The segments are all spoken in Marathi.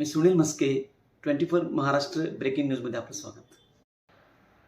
मी Sunil Maske twenty four Maharashtra breaking न्यूजमध्ये आपलं स्वागत.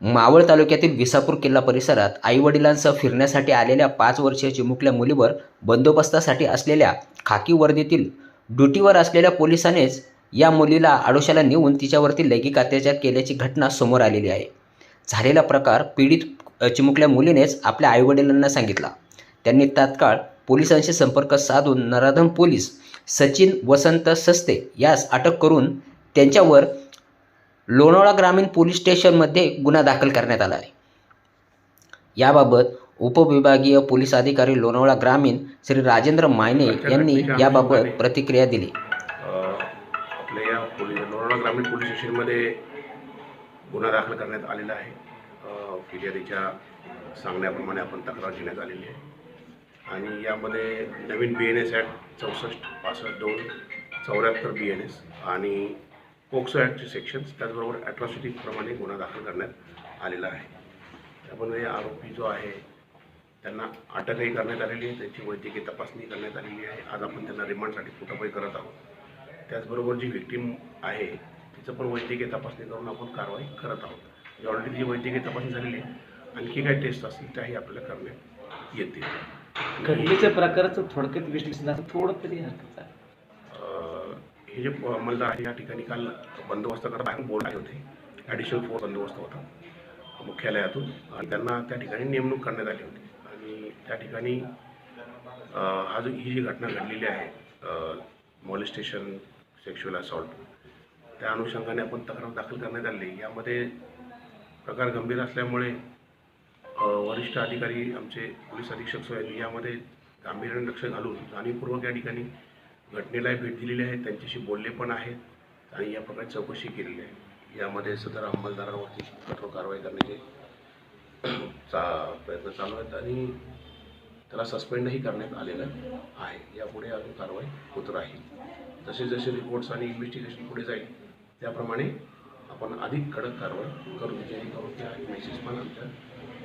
मावळ तालुक्यातील विसापूर किल्ला परिसरात आईवडिलांसह फिरण्यासाठी आलेल्या पाच वर्षीय चिमुकल्या मुलीवर बंदोबस्तासाठी असलेल्या खाकी वर्दीतील ड्युटीवर असलेल्या पोलिसानेच या मुलीला आडोशाला नेऊन तिच्यावरती लैंगिक अत्याचार केल्याची घटना समोर आलेली आहे. झालेला प्रकार पीडित चिमुकल्या मुलीनेच आपल्या आईवडिलांना सांगितला. त्यांनी तात्काळ पोलिसांशी संपर्क साधून नराधम पोलीस सचिन वसंत सस्ते यास अटक करून त्यांच्यावर लोणावळा ग्रामीण पोलीस स्टेशनमध्ये गुन्हा दाखल करण्यात आला आहे. याबाबत उपविभागीय पोलीस अधिकारी लोणावळा ग्रामीण श्री राजेंद्र मायने यांनी याबाबत प्रतिक्रिया दिली. आपल्या या पोलीस लोणावळा ग्रामीण पोलीस स्टेशनमध्ये गुन्हा दाखल करण्यात आलेला आहे. फिर्यादीच्या सांगण्याप्रमाणे आपण तक्रार घेण्यात आलेली आहे. आणि यामध्ये नवीन बी एन एस ॲक्ट चौसष्ट पासष्ट दोन चौऱ्याहत्तर बी एन एस आणि पोक्सो ॲक्टचे सेक्शन्स त्याचबरोबर ॲट्रॉसिटीप्रमाणे गुन्हा दाखल करण्यात आलेला आहे. त्यामध्ये आरोपी जो आहे त्यांना अटकही करण्यात आलेली आहे त्यांची वैद्यकीय तपासणी करण्यात आलेली आहे. आज आपण त्यांना रिमांडसाठी कुठंपही करत आहोत. त्याचबरोबर जी व्हिक्टीम आहे तिचं पण वैद्यकीय तपासणी करून आपण कारवाई करत आहोत. ऑलरेडी जी वैद्यकीय तपासणी झालेली आहे आणखी काही टेस्ट असतील त्याही आपल्याला करण्यात येतील. घडलेच्या प्रकाराचं थोडक्यात विश्लेषण थोडं तरी हरकत आहे. हे जे प- अंमलदार आहे या ठिकाणी काल बंदोबस्त करत आहे बोर्ड आले होते. ॲडिशनल फोर्स बंदोबस्त होता मुख्यालयातून. आणि त्यांना त्या ठिकाणी नेमणूक करण्यात आली होती. आणि त्या ठिकाणी हा जो ही जी घटना घडलेली आहे मॉलिस्टेशन सेक्शुअल असॉल्ट त्या अनुषंगाने आपण तक्रार दाखल करण्यात आली. यामध्ये प्रकार गंभीर असल्यामुळे वरिष्ठ अधिकारी आमचे पोलीस अधीक्षक साहेब यामध्ये गांभीर्याने लक्ष घालून जाणीवपूर्वक या ठिकाणी घटनेला भेट दिलेली आहे. त्यांच्याशी बोलले पण आहेत आणि या प्रकारे चौकशी केलेली आहे. यामध्ये सदर अंमलदारावरती कठोर कारवाई करण्याचे चा प्रयत्न चालू आहेत आणि त्याला सस्पेंडही करण्यात आलेलं आहे. यापुढे अजून कारवाई होत राहील. जसे जसे रिपोर्ट्स आणि इन्व्हेस्टिगेशन पुढे जाईल त्याप्रमाणे आपण अधिक कडक कारवाई करू जेणेकरून त्या मेसेज पण आमच्या